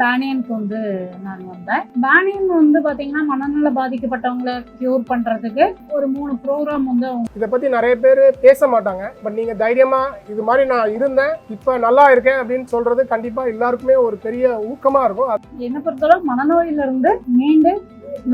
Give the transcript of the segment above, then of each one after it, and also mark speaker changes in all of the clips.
Speaker 1: பேனியனுக்கு வந்து நான் வந்தேன். பேனியன் வந்து பாத்தீங்கன்னா மனநல பாதிக்கப்பட்டவங்களை கியூர் பண்றதுக்கு ஒரு மூணு ப்ரோக்ராம் வந்து
Speaker 2: இதை பத்தி நிறைய பேர் பேச மாட்டாங்க. பட் நீங்க தைரியமா இது மாதிரி நான் இருந்தேன். இப்ப நல்லா இருக்கேன் அப்படின்னு சொல்றது கண்டிப்பா எல்லாருக்குமே ஒரு பெரிய ஊக்கமா இருக்கும்.
Speaker 1: என்ன பொறுத்தளவு மனநோயில இருந்து மீண்டு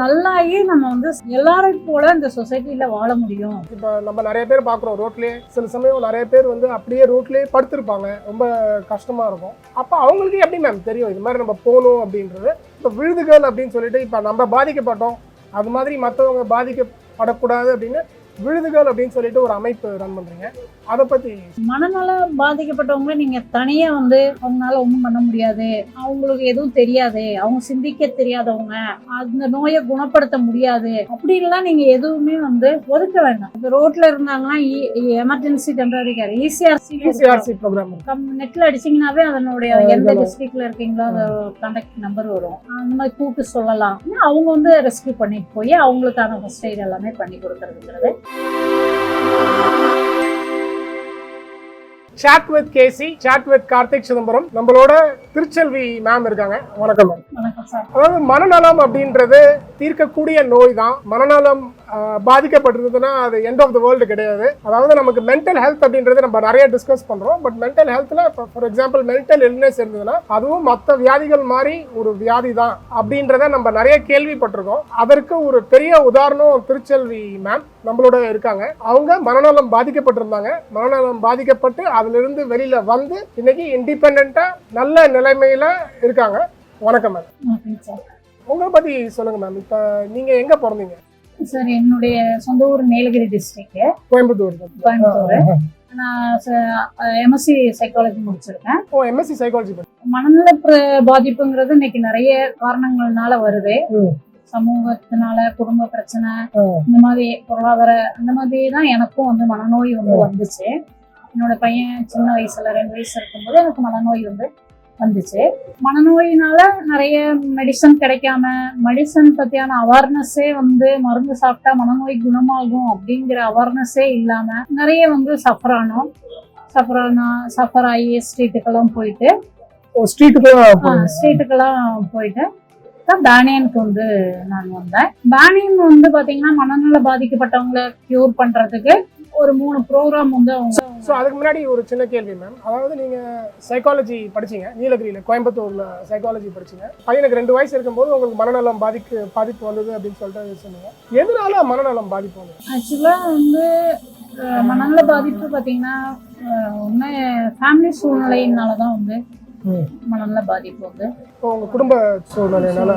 Speaker 1: நல்லாயி நம்ம வந்து எல்லாரையும் போல இந்த சொசைட்டில வாழ முடியும்.
Speaker 2: இப்போ நம்ம நிறைய பேர் பார்க்குறோம் ரோட்லயே. சில சமயம் நிறைய பேர் வந்து அப்படியே ரோட்லயே படுத்திருப்பாங்க. ரொம்ப கஷ்டமா இருக்கும். அப்போ அவங்களுக்கு எப்படி மேம் தெரியும்? இது மாதிரி நம்ம போகணும் அப்படின்றது. இப்போ விழுதுகள் அப்படின்னு சொல்லிட்டு இப்போ நம்ம பாதிக்கப்பட்டோம். அது மாதிரி மற்றவங்க பாதிக்கப்படக்கூடாது அப்படின்னு விழுதுகள் அப்படின்னு சொல்லிட்டு ஒரு அமைப்பு ரன் பண்ணுறீங்க அதை பத்தி
Speaker 1: மனநல பாதிக்கப்பட்டவங்கள நீங்க தனியா வந்து அவங்களால ஒண்ணும் பண்ண முடியாது. அவங்களுக்கு எதுவும் தெரியாது. அவங்க சிந்திக்க தெரியாதவங்க. அந்த நோயை குணப்படுத்த முடியாது. அப்படின்லாம் நீங்க எதுவுமே வந்து ஒதுக்க வேண்டாம். இப்ப ரோட்ல இருந்தாங்கன்னா emergency temporary care ECRC
Speaker 2: ECRC program
Speaker 1: நெட்ல அடிச்சீங்கன்னாவே அதனுடைய எந்த. டிஸ்ட்ரிக்ட்ல இருக்கீங்களோ அந்த கான்டாக்ட் நம்பர் வரும். அந்த மாதிரி கூப்பிட்டு சொல்லலாம். அவங்க வந்து ரெஸ்கியூ பண்ணிட்டு போய் அவங்களுக்கான ஃபர்ஸ்ட் எய்ட் எல்லாமே பண்ணி கொடுக்கறதுங்கிறது.
Speaker 2: Chat with KC chat with Karthik Chidambaram. நம்மளோட திருச்செல்வி மேம் இருக்காங்க. வணக்கம் மேம் அதாவது மனநலம் அப்படின்றது தீர்க்கக்கூடிய நோய் தான். மனநலம் பாதிக்கப்பட்டிருந்ததுன்னா அது எண்ட் ஆஃப் த வேர்ல்டு கிடையாது. அதாவது நமக்கு மென்டல் ஹெல்த் அப்படின்றது நம்ம நிறைய டிஸ்கஸ் பண்றோம். பட் மென்டல் ஹெல்த்ல ஃபார் எக்ஸாம்பிள் மென்டல் இல்னஸ் இருந்ததுன்னா அதுவும் மற்ற வியாதிகள் மாதிரி ஒரு வியாதி தான் அப்படின்றத நம்ம நிறைய கேள்விப்பட்டிருக்கோம். அதற்கு ஒரு பெரிய உதாரணம் திருச்செல்வி மேம் நம்மளோட இருக்காங்க. அவங்க மனநலம் பாதிக்கப்பட்டிருந்தாங்க. மனநலம் பாதிக்கப்பட்டு அதுல இருந்து வெளியில வந்து இன்னைக்கு இண்டிபெண்டா நல்ல நிலைமையில இருக்காங்க. வணக்கம் மேம் உங்களை பத்தி சொல்லுங்க மேம் இப்ப நீங்க எங்க பிறந்தீங்க?
Speaker 1: சார் என்னுடைய சொந்த ஊர் நீலகிரி டிஸ்ட்ரிக்ட்
Speaker 2: கோயம்புத்தூர்.
Speaker 1: கோயம்புத்தூர். நான் எம்எஸ்சி சைக்காலஜி முடிச்சிருக்கேன்.
Speaker 2: ஓ எம்எஸ்சி சைக்காலஜி
Speaker 1: மனநல பாதிப்புங்கிறது இன்னைக்கு நிறைய காரணங்கள்னால வருது. சமூகத்தினால குடும்ப பிரச்சனை இந்த மாதிரி பொருளாதார அந்த மாதிரி தான் எனக்கும் வந்து மனநோய் வந்து வந்துச்சு. என்னோட பையன் சின்ன வயசுல ரெண்டு வயசு இருக்கும்போது எனக்கு மனநோய் வந்து வந்துச்சு. மனநோயினால நிறைய மெடிசன் கிடைக்காம மெடிசன் பத்தியான அவேர்னஸே வந்து மருந்து சாப்பிட்டா மனநோய் குணமாகும் அப்படிங்கிற அவேர்னஸே இல்லாம நிறைய வந்து சஃபர் ஆனோம். சஃபர் ஆனா சஃபர் ஆகி ஸ்ட்ரீட்டுக்கெல்லாம் போயிட்டு.
Speaker 2: ஓ ஸ்ட்ரீட்டுக்கு
Speaker 1: ஸ்ட்ரீட்டுக்கெல்லாம் போயிட்டு தான் பேனியனுக்கு வந்து நான் வந்தேன். பேனியன் வந்து பாத்தீங்கன்னா மனநல பாதிக்கப்பட்டவங்களை கியூர் பண்றதுக்கு ஒரு மூணு ப்ரோக்ராம் வந்து அவங்க
Speaker 2: ஸோ அதுக்கு முன்னாடி ஒரு சின்ன கேள்வி மேம் அதாவது நீங்க சைக்காலஜி படிச்சீங்க நீலகிரியில கோயம்புத்தூர்ல சைக்காலஜி படிச்சீங்க. பையனுக்கு ரெண்டு வயசு இருக்கும்போது உங்களுக்கு மனநலம் பாதிக்கு பாதிப்பு வந்தது அப்படின்னு சொல்லிட்டு சொன்னீங்க. எதனால மனநலம் பாதிப்பு வந்தது?
Speaker 1: ஆக்சுவலா வந்து மனநல பாதிப்பு பாத்தீங்கன்னா உண்மை ஃபேமிலி சூழ்நிலையினால தான் வந்து மனநல பாதிப்பு வந்து
Speaker 2: இப்போ உங்க குடும்ப சூழ்நிலையினால?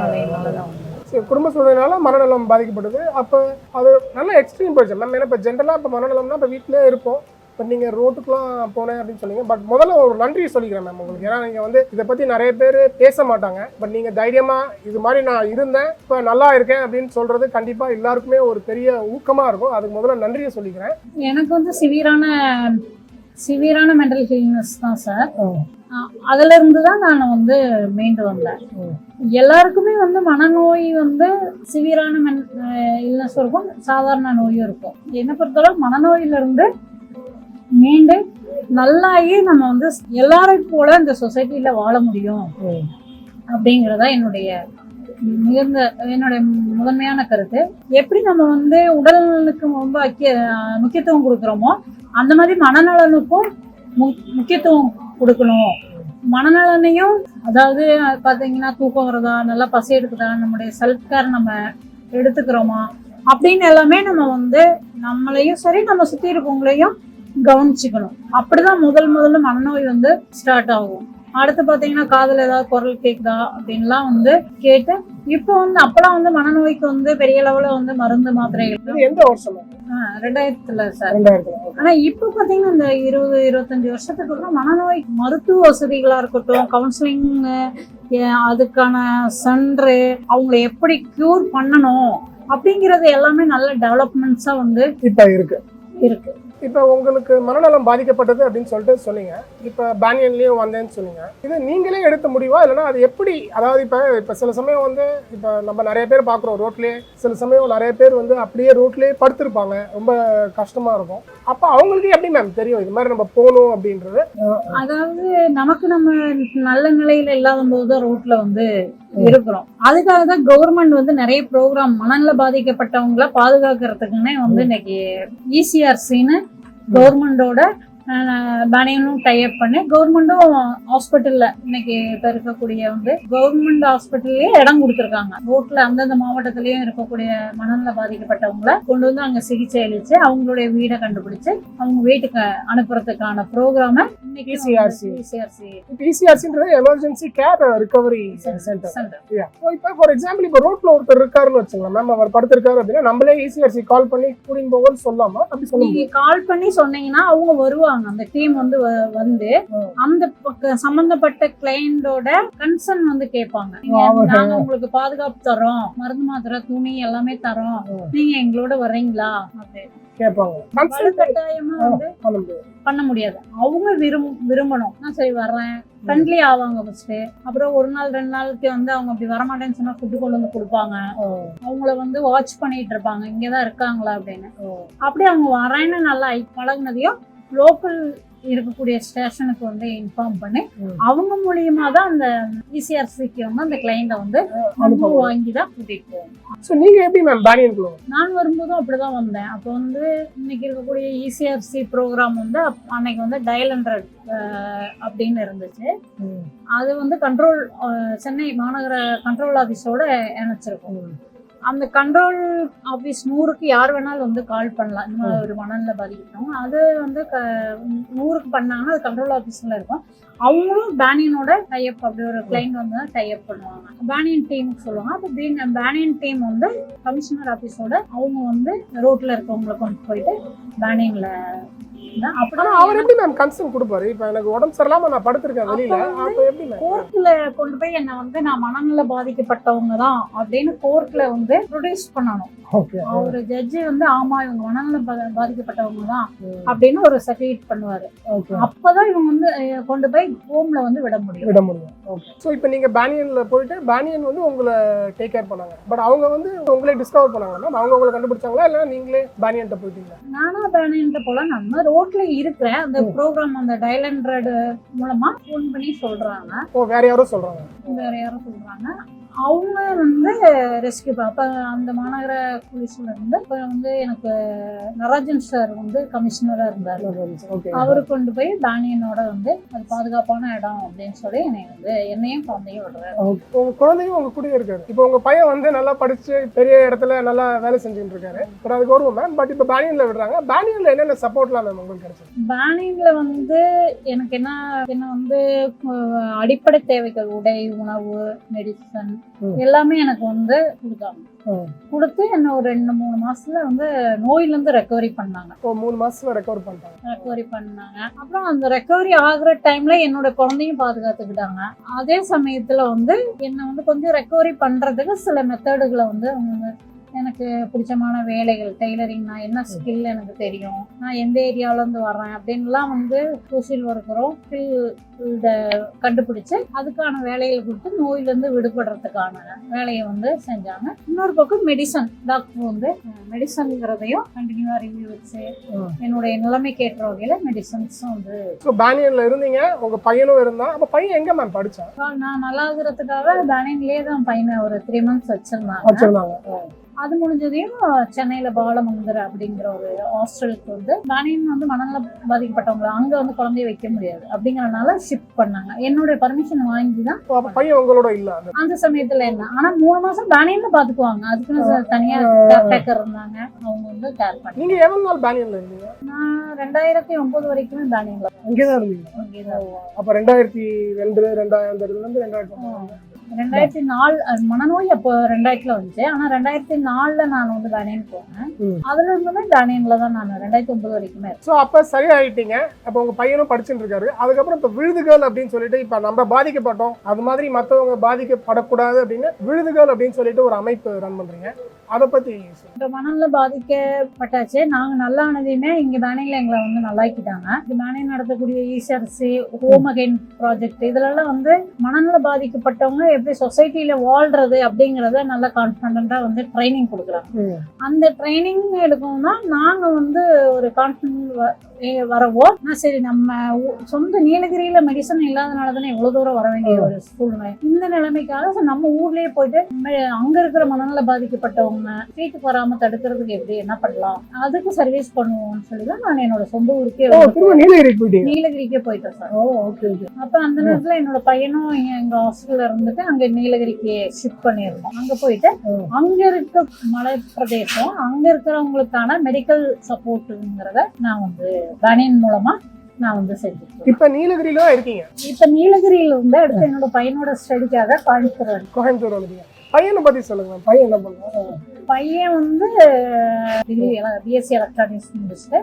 Speaker 1: தான் வந்து.
Speaker 2: குடும்ப சூழ்நிலைனால மனநலம் பாதிக்கப்பட்டது. அப்போ அது நல்ல எக்ஸ்ட்ரீம் போயிடுச்சு. மேம் ஏன்னா இப்போ ஜென்ரலாக இப்போ மனநலம்னா இப்போ வீட்டிலே இருப்போம். இப்போ நீங்கள் ரோட்டுக்குலாம் போனேன் அப்படின்னு சொன்னீங்க. பட் முதல்ல ஒரு நன்றி சொல்லிக்கிறேன் மேம் உங்களுக்கு. ஏன்னா நீங்கள் வந்து இதை பற்றி நிறைய பேர் பேச மாட்டாங்க. பட் நீங்கள் தைரியமாக இது மாதிரி நான் இருந்தேன். இப்போ நல்லா இருக்கேன் அப்படின்னு சொல்கிறது கண்டிப்பாக எல்லாருக்குமே ஒரு பெரிய ஊக்கமாக இருக்கும். அதுக்கு முதல்ல நன்றியை சொல்லிக்கிறேன்.
Speaker 1: எனக்கு வந்து சிவியரான சிவியரான மென்டல் ஹில்னஸ் தான் சார் அதுல இருந்து தான் நான் வந்து மீண்டு வந்தேன். எல்லாருக்குமே வந்து மனநோய் வந்து சிவியரான மென் இல்னஸ் இருக்கும். சாதாரண நோயும் இருக்கும். என்னை பொறுத்தளவு மனநோயில இருந்து மீண்டு நல்லாகி நம்ம வந்து எல்லாரையும் போல இந்த சொசைட்டில வாழ முடியும் அப்படிங்கிறதா என்னுடைய மிகுந்த என்னுடைய முதன்மையான கருத்து. எப்படி நம்ம வந்து உடல் நலனுக்கு ரொம்ப அக்கிய முக்கியத்துவம் கொடுக்குறோமோ அந்த மாதிரி மனநலனுக்கும் மு- முக்கியத்துவம் கொடுக்கணும். மனநலனையும் அதாவது பார்த்தீங்கன்னா தூக்கம் வருதா நல்லா பசி எடுக்குதா நம்முடைய செல்ஃப் கேர் நம்ம எடுத்துக்கிறோமா அப்படின்னு எல்லாமே நம்ம வந்து நம்மளையும் சரி நம்ம சுற்றி இருக்கவங்களையும் கவனிச்சுக்கணும். அப்படிதான் முதல் முதல்ல மனநோய் வந்து ஸ்டார்ட் ஆகும். அடுத்து பார்த்தீங்கன்னா காதில் ஏதாவது குரல் கேட்குதா அப்படின்லாம் வந்து கேட்டு இப்போ வந்து அப்பெல்லாம் வந்து மனநோய்க்கு வந்து பெரிய லெவலில் வந்து மருந்து மாத்திரைகள்.
Speaker 2: எந்த வருஷம்?
Speaker 1: ரெண்டாயிரத்துல சார். ஆனா இப்போ பாத்தீங்கன்னா இந்த இருபது இருபத்தஞ்சு வருஷத்துக்கு அப்புறம் மனநோய் மருத்துவ வசதிகளா இருக்கட்டும் கவுன்சிலிங் அதுக்கான சென்டரு அவங்கள எப்படி கியூர் பண்ணணும் அப்படிங்கிறது எல்லாமே நல்ல டெவலப்மெண்ட்ஸா வந்து
Speaker 2: இப்போ இருக்கு.
Speaker 1: இருக்கு.
Speaker 2: இப்போ உங்களுக்கு மனநலம் பாதிக்கப்பட்டது அப்படின்னு சொல்லிட்டு சொன்னீங்க. இப்போ பேனியன்லேயும் வந்தேன்னு சொன்னீங்க. இது நீங்களே எடுத்த முடிவா? இல்லைன்னா அது எப்படி? அதாவது இப்போ இப்போ சில சமயம் வந்து இப்போ நம்ம நிறைய பேர் பார்க்குறோம் ரோட்லேயே சில சமயம் நிறைய பேர் வந்து அப்படியே ரோட்லேயே படுத்திருப்பாங்க. ரொம்ப கஷ்டமாக இருக்கும். அப்போ அவங்களுக்கு எப்படி மேம் தெரியும் இது மாதிரி நம்ம போகணும் அப்படின்றது?
Speaker 1: அதாவது நமக்கு நம்ம நல்ல நிலையில இல்லாத போதுதான் ரோட்ல வந்து இருக்கிறோம். அதுக்காக தான் கவர்மெண்ட் வந்து நிறைய ப்ரோக்ராம் மனநல பாதிக்கப்பட்டவங்கள பாதுகாக்கிறதுக்குன்னே வந்து இன்னைக்கு E இசிஆர்சின்னு கவர்மெண்டோட பேனியனும் டைப் பண்ணி. கவர்மெண்ட்டும் ஹாஸ்பிட்டல்ல இன்னைக்கு இப்ப இருக்கக்கூடிய வந்து கவர்மெண்ட் ஹாஸ்பிட்டல்லயே இடம் கொடுத்துருக்காங்க. ரோட்ல அந்தந்த மாவட்டத்திலயும் இருக்கக்கூடிய மனநல பாதிக்கப்பட்டவங்கள கொண்டு வந்து அங்க சிகிச்சை அளிச்சு அவங்களுடைய வீடை கண்டுபிடிச்சு அவங்க வீட்டுக்கு அனுப்புறதுக்கான ப்ரோக்ராம இன்னைக்கு
Speaker 2: ECRC.
Speaker 1: இசிஆர்சி
Speaker 2: இப்போ இசிஆர்சின்றது எமர்ஜென்சி கேர் ரிகவரி சென்டர் இப்போ ஃபார் எக்ஸாம்பிள் இப்போ ரோட்ல ஒருத்தர் இருக்காருன்னு வச்சுக்கலாம் மேம் அவர் படுத்திருக்காரு அப்படின்னா நம்மளே இசிஆர்சி கால் பண்ணி கூட்டின்னு போங்கன்னு சொல்லாமா அப்படி சொல்ல
Speaker 1: நீங்க கால் பண்ணி சொன்னீங்கன்னா அவங்க வருவாங்க. அந்த டீம் வந்து வந்து. அந்த சம்பந்தப்பட்ட கிளையண்டோட கன்சர்ன் வந்து கேட்பாங்க. நீங்க உங்களுக்கு பாதுகாப்பு தரோம் மருந்து மாத்திரை துணி எல்லாமே தரோம். நீங்க எங்களோட வர்றீங்களா? அப்படின்னு
Speaker 2: பண்ண முடியாது.
Speaker 1: அவங்க விரும் விரும்பணும். நான் சரி வர்றேன். ஃப்ரெண்ட்லி ஆவாங்க ஃபர்ஸ்ட் அப்புறம் ஒரு நாள் ரெண்டு நாளுக்கு வந்து அவங்க அப்படி வரமாட்டேன்னு சொன்னா ஃபுட்டு கொண்டு வந்து கொடுப்பாங்க. அவங்கள வந்து வாட்ச் பண்ணிட்டு இருப்பாங்க. இங்கதான் இருக்காங்களா அப்படின்னு. அப்படி அவங்க வரேன்னு நல்லா ஐ- பழகுனதையும் லோக்கல் இருக்கக்கூடிய ஸ்டேஷனுக்கு வந்து இன்ஃபார்ம் பண்ணி. அவங்க மூலியமா தான் அந்த E இசிஆர்சிக்கு வந்து அந்த கிளைண்ட வந்து அனுபவம் வாங்கி தான் கூட்டிட்டு போவோம்.
Speaker 2: ஸோ நீங்க எப்படி மேம் பேனியனுக்குள்ள
Speaker 1: நான் வரும்போதும் அப்படிதான் வந்தேன். அப்போ வந்து இன்னைக்கு இருக்கக்கூடிய E இசிஆர்சி ப்ரோக்ராம் வந்து அன்னைக்கு வந்து டயல் ஹண்ட்ரட் அப்படின்னு இருந்துச்சு. அது வந்து கண்ட்ரோல் சென்னை மாநகர கண்ட்ரோல் ஆஃபீஸோட இணைச்சிருக்கும். அந்த கண்ட்ரோல் ஆஃபீஸ் நூறுக்கு யார் வேணாலும் வந்து கால் பண்ணலாம். இந்த மாதிரி ஒரு மணலில் பாதிக்கப்பட்டவங்க அது வந்து க நூறுக்கு பண்ணாங்கன்னா அது கண்ட்ரோல் ஆஃபீஸில் இருக்கும். அவங்களும் பேனியனோட டைப் அப்படி ஒரு கிளைண்ட் வந்து டைப் பண்ணுவாங்க. பேனியன் டீமுக்கு சொல்லுவாங்க. அப்போ பீன் பேனியன் டீம் வந்து கமிஷனர் ஆஃபீஸோட அவங்க வந்து ரோட்டில் இருக்கவங்களை கொண்டு போயிட்டு பேனியனில்
Speaker 2: ஆனா அவர் எப்படி மேம் கன்சர்ன் கொடுப்பாரு? இப்போ எனக்கு உடம்பு சரியில்லாம நான் படுத்திருக்கேன் வெளியில. அப்போ எப்படி மேம்
Speaker 1: கோர்ட்ல கொண்டு போய் என்ன வந்து நான் மனநல பாதிக்கப்பட்டவங்க தான் அப்படின்னு கோர்ட்ல வந்து ப்ரொடியூஸ் பண்ணணும்.
Speaker 2: ஓகே
Speaker 1: ஒரு ஜட்ஜி வந்து ஆமா இவங்க மனநல பாதிக்கப்பட்டவங்க தான் அப்படின்னு ஒரு சர்டிஃபிகேட் பண்ணுவாரு.
Speaker 2: ஓகே
Speaker 1: அப்பதான் இவங்க வந்து கொண்டு போய் ஹோம்ல வந்து விட முடியும்.
Speaker 2: விட முடியும். ஸோ இப்போ நீங்க பேனியன்ல போயிட்டு பேனியன் வந்து உங்களை டேக் கேர் பண்ணாங்க. பட் அவங்க வந்து உங்களே டிஸ்கவர் பண்ணாங்க மேம் அவங்க உங்களை கண்டுபிடிச்சாங்களா? இல்லை நீங்களே பேனியன்ட்ட போயிட்டீங்களா?
Speaker 1: நானா பேனியன்ட்ட போல நம்ம ரோட்ல இருக்கிறேன். அந்த ப்ரோக்ராம் அந்த டயல் ஹண்ட்ரட் மூலமா ஃபோன் பண்ணி சொல்றாங்க.
Speaker 2: வேற யாரோ சொல்றாங்க.
Speaker 1: வேற யாரும் சொல்றாங்க. அவங்க வந்து ரெஸ்கியூ அப்ப அந்த மாநகர போலீஸ்ல இருந்து இப்ப வந்து எனக்கு நடராஜன் சார் வந்து கமிஷனரா இருந்தாரு. அவரு கொண்டு போய் பேனியனோட வந்து அது பாதுகாப்பான இடம் அப்படின்னு சொல்லி என்னை வந்து என்னையும் குழந்தையும் விடுறாரு.
Speaker 2: உங்க குழந்தையும் உங்க கூட இருக்காரு. இப்போ உங்க பையன் வந்து நல்லா படிச்சு பெரிய இடத்துல நல்லா வேலை செஞ்சுட்டு இருக்காரு. பட் அதுக்கு வருவோம் மேம் பட் இப்போ பேனியன்ல விடுறாங்க. பேனியன்ல என்னென்ன சப்போர்ட்லாம் மேம் உங்களுக்கு கிடைச்சது
Speaker 1: பேனியன்ல வந்து எனக்கு என்ன என்ன வந்து அடிப்படை தேவைகள் உடை உணவு மெடிசன். எல்லாமே எனக்கு வந்து கொடுத்தாங்க. கொடுத்து என்ன ஒரு ரெண்டு மூணு மாசத்துல வந்து நோயில இருந்து ரெக்கவரி பண்ணாங்க
Speaker 2: மூணு மாசத்துல ரெக்கவர் பண்ணிட்டாங்க.
Speaker 1: ரெக்கவரி பண்ணாங்க. அப்புறம் அந்த ரெக்கவரி ஆகுற டைம்ல என்னோட குழந்தையும் பாதுகாத்துக்கிட்டாங்க. அதே சமயத்துல வந்து என்னை வந்து கொஞ்சம் ரெக்கவரி பண்றதுக்கு சில மெத்தடுகளை வந்து அவங்க வந்து எனக்கு பிடிச்சமான வேலைகள் டெய்லரிங் நான் என்ன ஸ்கில் எனக்கு தெரியும் நான் எந்த ஏரியால இருந்து வர்றேன் அப்படின்லாம் வந்து சோசியல் ஒர்க்கரும் இத கண்டுபிடிச்சு அதுக்கான வேலைகள் கொடுத்து நோயிலிருந்து விடுபடுறதுக்கான வேலையை வந்து செஞ்சாங்க. இன்னொரு பக்கம் மெடிசன் டாக்டர் வந்து மெடிசன்ங்கிறதையும் கண்டினியூவா ரிவ்யூ வச்சு. என்னுடைய நிலைமைக்கு ஏற்ற வகையில மெடிசன்ஸும் வந்து
Speaker 2: ஸோ பேனியன்ல இருந்தீங்க உங்க பையனும் இருந்தான். அப்போ பையன் எங்க மேம் படிச்சான்?
Speaker 1: நான் நல்லா இருக்கிறதுக்காக பேனிங்லேயே தான் பையனை ஒரு த்ரீ மந்த்ஸ் வச்சிருந்தாங்க.
Speaker 2: வச்சிருந்தாங்க.
Speaker 1: அது முடிஞ்சதையும் சென்னையில பாலமந்திர அப்படிங்கிற ஒரு ஹாஸ்டலுக்கு வந்து பேனியன் வந்து மனநல பாதிக்கப்பட்டவங்க அங்க வந்து குழந்தைய வைக்க முடியாது. அப்படிங்கறதுனால ஷிஃப்ட் பண்ணாங்க. என்னுடைய பர்மிஷன் வாங்கி தான்
Speaker 2: பையன் உங்களோட இல்ல அந்த
Speaker 1: சமயத்துல என்ன ஆனா மூணு மாசம் பேனியன்ல பாத்துக்குவாங்க. அதுக்குன்னு தனியா கேர்டேக்கர் இருந்தாங்க. அவங்க வந்து கேர் பண்ணி
Speaker 2: நீங்க எவ்வளவு நாள் பேனியன்ல இருந்தீங்க?
Speaker 1: நான் ரெண்டாயிரத்தி ஒன்பது வரைக்குமே பேனியன்ல
Speaker 2: அங்கே தான் இருந்தீங்க.
Speaker 1: அங்கேதான்
Speaker 2: அப்போ ரெண்டாயிரத்தி ரெண்டு ரெண்டாயிரத்தி ரெண்டாயிரத்தி.
Speaker 1: ரெண்டாயிரத்தி நாலு மனநோய் அப்போ ரெண்டாயிரத்துல வந்துச்சு. ஆனா ரெண்டாயிரத்தி நாலுல நான் வந்து பேனியன் போனேன். அதுல இருந்துமே பேனியன்ல தான் நான் ரெண்டாயிரத்தி ஒன்பது வரைக்குமே.
Speaker 2: ஸோ அப்போ சரியாயிட்டீங்க. அப்போ உங்க பையனும் படிச்சுட்டு இருக்காரு. அதுக்கப்புறம் இப்போ விழுதுகள் அப்படின்னு சொல்லிட்டு இப்போ நம்ம பாதிக்கப்பட்டோம். அது மாதிரி மற்றவங்க பாதிக்கப்படக்கூடாது அப்படின்னு விழுதுகள் அப்படின்னு சொல்லிட்டு ஒரு அமைப்பு ரன் பண்றீங்க. அதை சொல்லுங்க.
Speaker 1: இப்போ மணல்ல பாதிக்கப்பட்டாச்சு. நாங்க நல்லானதையுமே இங்க பேனிங்ல எங்களை வந்து நல்லாக்கிட்டாங்க. இந்த பேனிங் நடத்தக்கூடிய ஈசிஆர்சி ஹோம் அகைன் ப்ராஜெக்ட் இதுலலாம் வந்து மணல்ல பாதிக்கப்பட்டவங்க எப்படி சொசைட்டில வாழ்றது அப்படிங்கறத நல்ல கான்ஃபிடண்டா வந்து ட்ரைனிங் கொடுக்குறாங்க. அந்த ட்ரைனிங் எடுக்கவும் தான் நாங்க வந்து ஒரு கான்ஃபிடன்ட் வரவோ நான் சரி நம்ம சொந்த நீலகிரியில மெடிசன் இல்லாதனால தானே இவ்வளவு தூரம் வர வேண்டிய ஒரு சூழ்நிலை. இந்த நிலைமைக்காக நம்ம ஊர்லயே போயிட்டு அங்க இருக்கிற மனநல பாதிக்கப்பட்டவங்க வீட்டுக்கு வராம தடுக்கிறதுக்கு எப்படி என்ன பண்ணலாம்? அதுக்கு சர்வீஸ் பண்ணுவோம்னு சொல்லி தான் நான் என்னோட சொந்த ஊருக்கே
Speaker 2: நீலகிரிக்கு
Speaker 1: நீலகிரிக்கே போயிட்டேன் சார்.
Speaker 2: ஓ ஓகே ஓகே
Speaker 1: அப்ப அந்த நேரத்துல என்னோட பையனும் எங்க ஹாஸ்டல்ல இருந்துட்டு அங்க நீலகிரிக்கு ஷிஃப்ட் பண்ணியிருந்தோம். அங்க போயிட்டு. அங்க இருக்க மலை பிரதேசம் அங்க இருக்கிறவங்களுக்கான மெடிக்கல் சப்போர்ட்டுங்கிறத நான் வந்து பனியன் மூலமா நான் வந்து செஞ்சுட்டு
Speaker 2: இப்ப நீலகிரியில இருக்கீங்க?
Speaker 1: இப்ப நீலகிரியில இருந்து அடுத்து என்னோட பையனோட ஸ்டடிக்காக கோயம்புத்தூர்
Speaker 2: கோயம்புத்தூர் பையனை பத்தி சொல்லுங்க பையன் என்ன பண்ணுவான்?
Speaker 1: பையன் வந்து டிகிரி பிஎஸ்சி எலக்ட்ரானிக்ஸ் முடிச்சுட்டு.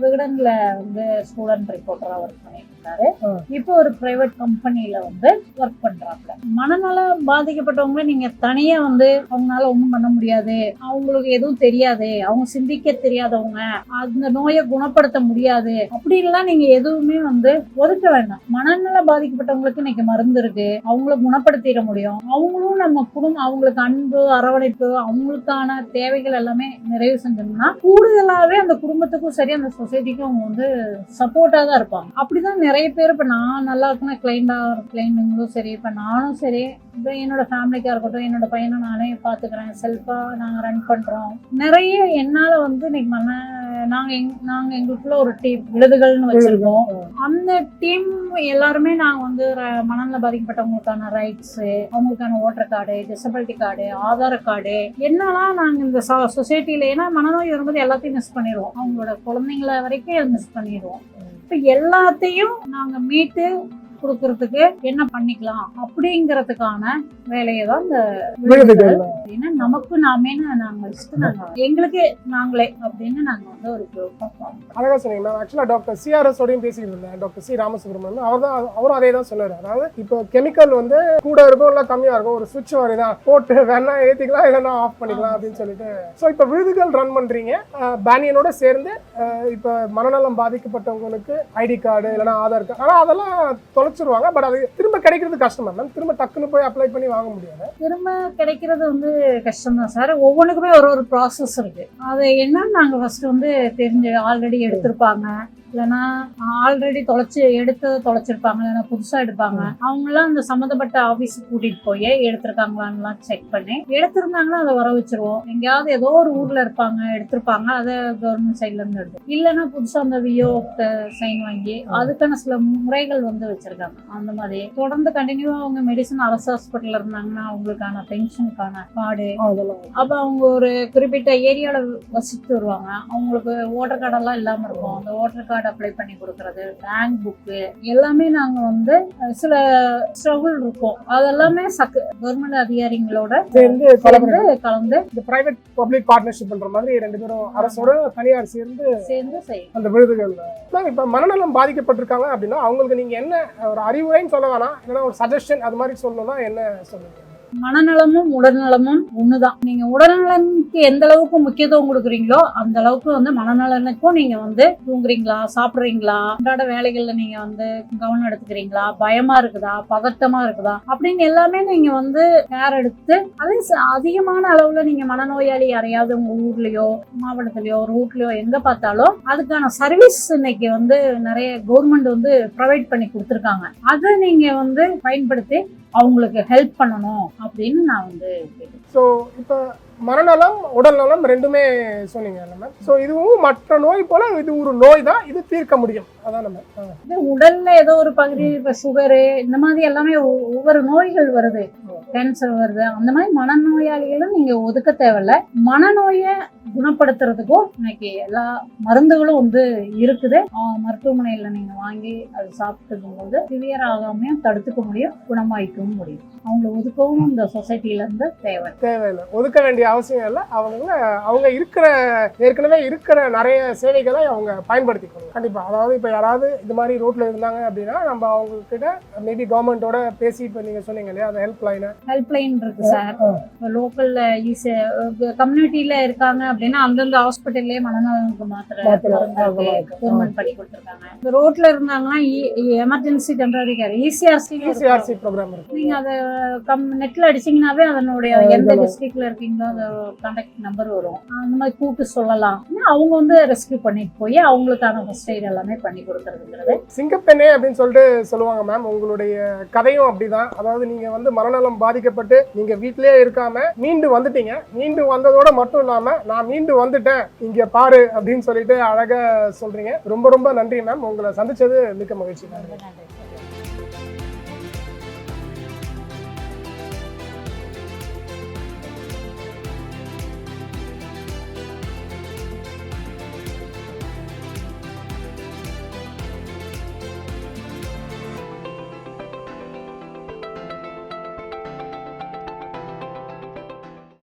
Speaker 1: விகடன்ல வந்து ஸ்டூடெண்ட் ரிப்போர்ட்டரா ஒர்க் பண்ணிட்டு
Speaker 2: ம்.
Speaker 1: இப்போ ஒரு பிரைவேட் கம்பெனில வந்து ஒர்க் பண்றாப்ல மனநல பாதிக்கப்பட்டவங்க நீங்க தனியா வந்து அவங்களால ஒண்ணும் பண்ண முடியாது. அவங்களுக்கு எதுவும் தெரியாது. அவங்க சிந்திக்க தெரியாதவங்க. அந்த நோயை குணப்படுத்த முடியாது. அப்படின்லாம் நீங்க எதுவுமே வந்து ஒதுக்க வேண்டாம். மனநல பாதிக்கப்பட்டவங்களுக்கு இன்னைக்கு மருந்து இருக்கு. அவங்கள குணப்படுத்திட முடியும். அவங்களும் நம்ம குடும்பம் அவங்களுக்கு அன்பு அரவணைப்பு அவங்களுக்கான தேவைகள் எல்லாமே நிறைவு செஞ்சோம்னா கூடுதலாவே அந்த குடும்பத்துக்கும் சரி அந்த சொசைட்டிக்கும் அவங்க வந்து சப்போர்ட்டா தான் இருப்பாங்க. அப்படிதான் நிறைய பேர் இப்ப நான் நல்லா இருக்கணும் கிளைண்டா கிளைண்டுங்களும் சரி இப்ப நானும் சரி இப்போ என்னோட ஃபேமிலிக்கா இருக்கட்டும் என்னோட பையனை நானே பாத்துக்கிறேன் செல்ஃபா நாங்க ரன் பண்றோம். நிறைய என்னால வந்து இன்னைக்கு மன நாங்க எங்- நாங்க எங்களுக்குள்ள ஒரு டீம் விழுதுகள்னு வச்சிருக்கோம். அந்த டீம் எல்லாருமே நாங்க வந்து மனநல பாதிக்கப்பட்டவங்களுக்கான ரைட்ஸ் அவங்களுக்கான voter card disability card Aadhaar card என்னெல்லாம் நாங்க இந்த சொசைட்டில ஏன்னா மனநோய் வரும்போது எல்லாத்தையும் மிஸ் பண்ணிடுவோம். அவங்களோட குழந்தைங்கள வரைக்கும் மிஸ் பண்ணிடுவோம். இப்ப எல்லாத்தையும் நாங்க மீட்டு கொடுக்கறதுக்கு என்ன பண்ணிக்கலாம் அப்படிங்கறதுக்கான வேலையை தான் இந்த அப்படின்னு நமக்கு நாமே நாங்க வச்சுட்டு நாங்க எங்களுக்கு நாங்களே அப்படின்னு நாங்க வந்து ஒரு group ஆ form
Speaker 2: அழகா சொன்னீங்க. மேம் ஆக்சுவலாக டாக்டர் சிஆர்எஸ் ஓடையும் பேசிட்டு இருந்தேன். Doctor C Ramasubramanian. அவர் தான் அவரும் அதே தான் சொன்னார். அதாவது இப்போ கெமிக்கல் வந்து கூட இருக்கும் இல்லை கம்மியாக இருக்கும். ஒரு சுவிட்ச் மாதிரி தான். போட்டு வேணா ஏற்றிக்கலாம் இல்லைன்னா ஆஃப் பண்ணிக்கலாம் அப்படின்னு சொல்லிட்டு. ஸோ இப்போ விருதுகள் ரன் பண்ணுறீங்க பேனியனோட சேர்ந்து இப்போ மனநலம் பாதிக்கப்பட்டவங்களுக்கு ஐடி கார்டு இல்லைன்னா ஆதார் கார்டு ஆனால் அதெல்லாம் தொலைச்சிருவாங்க. பட் அது திரும்ப கிடைக்கிறது கஷ்டமா? மேம் திரும்ப டக்குன்னு போய் அப்ளை பண்ணி வாங்க முடியாது.
Speaker 1: திரும்ப கிடைக்கிறது வந்து கஷ்டம் தான் சார். ஒவ்வொன்றுக்குமே ஒரு ஒரு ப்ராசஸ் இருக்குது அது என்னன்னு நாங்கள் ஃபர்ஸ்ட் வந்து தெரிஞ்சு ஆல்ரெடி எடுத்திருப்பாங்க. இல்லைன்னா ஆல்ரெடி தொலைச்சு எடுத்து தொலைச்சிருப்பாங்க இல்லைன்னா புதுசாக எடுப்பாங்க. அவங்களாம் அந்த சம்மந்தப்பட்ட ஆஃபீஸுக்கு கூட்டிகிட்டு போய் எடுத்திருக்காங்களான்லாம் செக் பண்ணி எடுத்திருந்தாங்கன்னா அதை வர வச்சிருவோம். எங்கேயாவது ஏதோ ஒரு ஊரில் இருப்பாங்க எடுத்திருப்பாங்க அதை கவர்மெண்ட் சைட்லேருந்து எடுத்து. இல்லைன்னா புதுசாக அந்த விஓ சைன் வாங்கி அதுக்கான சில முறைகள் வந்து வச்சிருக்காங்க. அந்த மாதிரி. தொடர்ந்து கண்டினியூவா அவங்க மெடிசன் அரசு ஹாஸ்பிட்டல்ல இருந்தாங்கன்னா அவங்களுக்கான பென்ஷனுக்கான கார்டு.
Speaker 2: அதெல்லாம்
Speaker 1: அப்ப அவங்க ஒரு குறிப்பிட்ட ஏரியால வசித்து வருவாங்க. அவங்களுக்கு ஓட்டர் கார்டெல்லாம் இல்லாம இருக்கும். அந்த ஓட்டர் கார்டு அப்ளை பண்ணி கொடுக்கறது பேங்க் புக்கு எல்லாமே நாங்க வந்து சில ஸ்ட்ரகுள் இருக்கும். அதெல்லாமே சக்கு கவர்மெண்ட் அதிகாரிகளோட
Speaker 2: சேர்ந்து
Speaker 1: சேர்ந்து கலந்து
Speaker 2: இந்த பிரைவேட் பப்ளிக் பார்ட்னர்ஷிப் பண்ற மாதிரி ரெண்டு பேரும் அரசோட தனியார் சேர்ந்து
Speaker 1: சேர்ந்து செய்யும்
Speaker 2: அந்த விருதுகள் இப்போ மனநலம் பாதிக்கப்பட்டிருக்காங்க அப்படின்னா அவங்களுக்கு நீங்க என்ன ஒரு அறிவுரைன்னு சொல்ல வேணாம். இல்லைன்னா ஒரு சஜஷன் அது மாதிரி சொல்லணும்னா என்ன சொல்லுங்க
Speaker 1: மனநலமும் உடல்நலமும் ஒண்ணுதான். நீங்க உடல்நலனுக்கு எந்த அளவுக்கு முக்கியத்துவம் கொடுக்குறீங்களோ அந்த அளவுக்கு வந்து மனநலனுக்கும் நீங்க வந்து தூங்குறீங்களா சாப்பிடுறீங்களா அன்றாட வேலைகள்ல நீங்க வந்து கவனம் எடுத்துக்கிறீங்களா பயமா இருக்குதா பதட்டமா இருக்குதா அப்படின்னு எல்லாமே நீங்க வந்து கேர் எடுத்து அதே அதிகமான அளவுல நீங்க மனநோயாளி யாரையாவது உங்க ஊர்லயோ மாவட்டத்திலயோ ரூட்லயோ எங்க பார்த்தாலும் அதுக்கான சர்வீஸ் இன்னைக்கு வந்து நிறைய கவர்மெண்ட் வந்து ப்ரொவைட் பண்ணி கொடுத்துருக்காங்க. அதை நீங்க வந்து பயன்படுத்தி அவங்களுக்கு ஹெல்ப் பண்ணணும் அப்படின்னு நான் வந்து கேட்டேன்.
Speaker 2: ஸோ இப்போ மனநலம் உடல்நலம் ரெண்டுமே சொன்னீங்க மேம் ஸோ இதுவும் மற்ற நோய் போல இது ஒரு நோய் தான் இது தீர்க்க முடியும். அதான் நம்ம.
Speaker 1: இது உடல்ல ஏதோ ஒரு பகுதி இப்ப சுகரு இந்த மாதிரி எல்லாமே ஒவ்வொரு நோய்கள் வருது. கேன்சர் வருது அந்த மாதிரி மனநோயாளிகளும் நீங்க ஒதுக்க தேவையில்ல. மனநோயை குணப்படுத்துறதுக்கும் இன்னைக்கு எல்லா மருந்துகளும் வந்து இருக்குது. மருத்துவமனையில நீங்க வாங்கி அது சாப்பிட்டு போது சிவியர் ஆகாமையும் தடுத்துக்க முடியும் குணமாயிக்கவும் முடியும். அவங்களை ஒதுக்கவும் இந்த சொசைட்டில இருந்து தேவை.
Speaker 2: தேவையில்லை. ஒதுக்க வேண்டிய அவசியம் இல்லை. அவங்க அவங்க இருக்கிற ஏற்கனவே இருக்கிற நிறைய சேவைகளை அவங்க பயன்படுத்திக்கணும். கண்டிப்பாக அதாவது இப்போ யாராவது இது மாதிரி ரோட்டில் இருந்தாங்க அப்படின்னா நம்ம அவங்க கிட்ட மேபி கவர்மெண்ட்டோட பேசி இப்போ நீங்கள் சொன்னீங்க இல்லையா அந்த ஹெல்ப் லைன் பண்றீங்க
Speaker 1: ஹெல்ப்லைன் இருக்கு சார் லோக்கல்ல ஈஸி கம்யூனிட்டியில இருக்காங்க அப்படின்னா அந்தந்த ஹாஸ்பிட்டல்லே மனநலனுக்கு மாத்திரை. கவர்மெண்ட் பண்ணி கொடுத்துருக்காங்க. இந்த ரோட்ல இருந்தாங்கன்னா emergency temporary care ECRC
Speaker 2: ECRC program இருக்கு.
Speaker 1: நீங்க அதை கம் நெட்ல அடிச்சீங்கன்னாவே அதனுடைய எந்த. டிஸ்ட்ரிக்ட்ல இருக்கீங்களோ அந்த கான்டாக்ட் நம்பர் வரும். அந்த மாதிரி கூப்பிட்டு சொல்லலாம். அவங்க வந்து ரெஸ்கியூ பண்ணிட்டு போய் அவங்களுக்கான ஃபர்ஸ்ட் எய்ட் எல்லாமே பண்ணி கொடுக்கறதுங்கிறது.
Speaker 2: சிங்கப்பெண்ணே அப்படின்னு சொல்லிட்டு சொல்லுவாங்க மேம் உங்களுடைய கதையும் அப்படிதான். அதாவது நீங்க வந்து மனநலம் பாதிக்கப்பட்டு நீங்க வீட்டிலேயே இருக்காம மீண்டு வந்துட்டீங்க. மீண்டு வந்ததோட மட்டும் இல்லாம நான் மீண்டு வந்துட்டேன். இங்க பாரு அப்படின்னு சொல்லிட்டு அழகா சொல்றீங்க. ரொம்ப ரொம்ப நன்றி மேம் உங்களை சந்திச்சது மிக்க மகிழ்ச்சி.
Speaker 1: நன்றி.